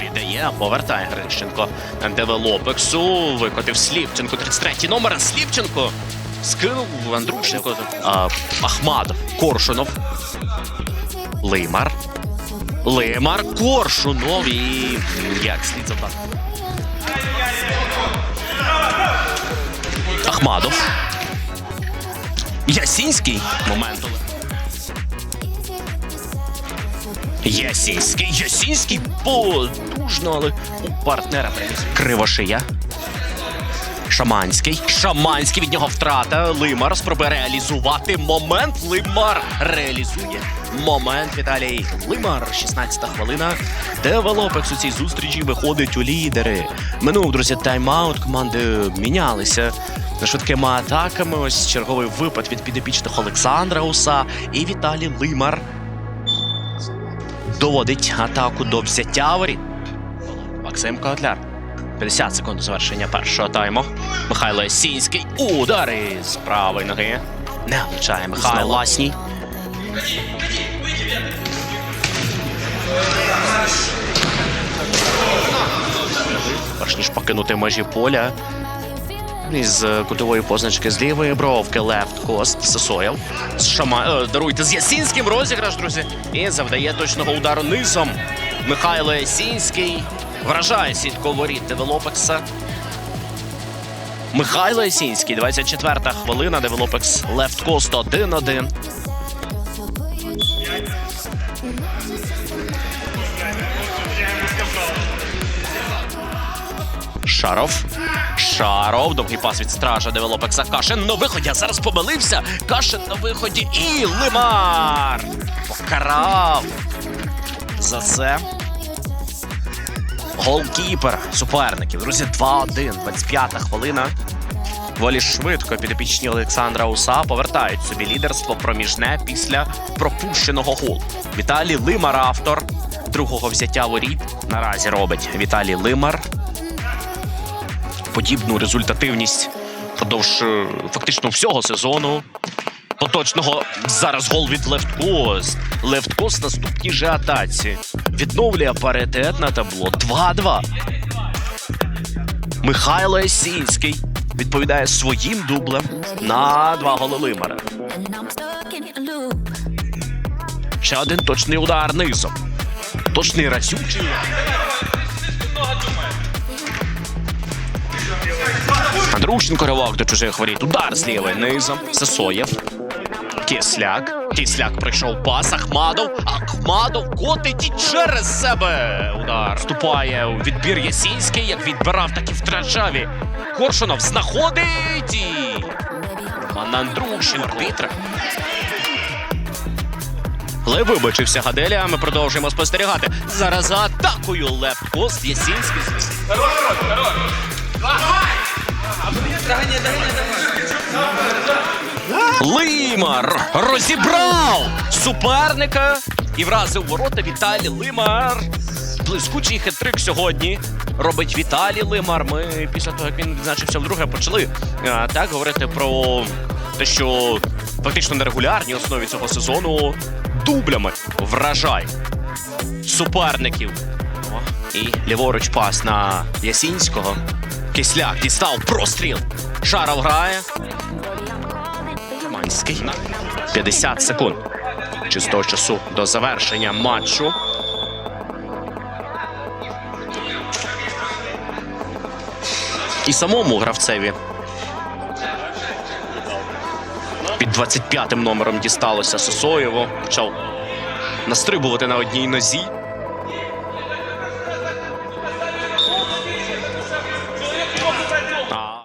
Віддає, повертає Грищенко. Девелопексу. Викотив Слівченко. 33-й номер. Слівченко. Скинув Андрушенко. А, Ахмадов. Коршунов. Лимар. Лимар. Коршунов. І як слід забрати. Ахмадов. Ясінський. Момент. Ясінський, Ясінський потужно, але у партнера. Кривошия. Шаманський. Шаманський від нього втрата. Лимар спробує реалізувати момент. Лимар реалізує момент. Віталій Лимар. 16-та хвилина. Девелопекс у цій зустрічі виходить у лідери. Минув, друзі, тайм-аут. Команди мінялися. Швидкими атаками. Ось черговий випад від підопічних Олександра Уса і Віталій Лимар доводить атаку до взяття воріт. Максим Котляр. 50 секунд до завершення першого тайму. Михайло Ясінський. Удар із правої ноги. Не влучає Михайло Ласній. Перш ніж покинути межі поля. Із е, кутової позначки з лівої бровки лефт кост Сосоєв. З Шама... е, Даруйте з Ясінським розіграш, друзі. І завдає точного удару низом. Михайло Ясінський вражає сітку воріт Девелопекса. Михайло Ясінський, 24-та хвилина. Девелопекс лефт кост 1-1. Шаров. Шаров. Довгий пас від стража Девелопекса. Кашин на виході. А зараз помилився. Кашин на виході. І Лимар. Покарав. За це. Голкіпер суперників. Друзі, 2-1. 25-та хвилина. Волі швидко підопічні Олександра Уса повертають собі лідерство проміжне після пропущеного голу. Віталій Лимар, автор другого взяття воріт. Наразі робить Віталій Лимар подібну результативність впродовж е, фактично всього сезону. Поточного зараз гол від Левткост. Левткост наступній же атаці. Відновлює паритет на табло 2-2. Михайло Есінський відповідає своїм дублем на два голи Лимара. Ще один точний удар низом. Точний разючий. Андрушенко ривок до чужих воріт. Удар з низом. Сесоєв. Кисляк. Кисляк прийшов пас. Ахмадов. Ахмадов котить і через себе. Удар. Вступає у відбір Ясінський. Як відбирав, так і втрачав. І Коршунов знаходить. І... Андрушин. Арбітра. Але вибачився Гаделя. Ми продовжуємо спостерігати. Зараз за атакою Лепкост Ясінський. Лимар розібрав суперника і вразив ворота Віталій Лимар. Блискучий хитрик сьогодні робить Віталій Лимар. Ми після того, як він відзначився вдруге, почали а, так говорити про те, що фактично на регулярній основі цього сезону дублями вражай суперників. О, І ліворуч пас на Ясінського. Кисляк дістав простріл. Шаров грає. Манський. 50 секунд. Чистого часу до завершення матчу. І самому гравцеві. Під 25-м номером дісталося Сосоєво. Почав настрибувати на одній нозі.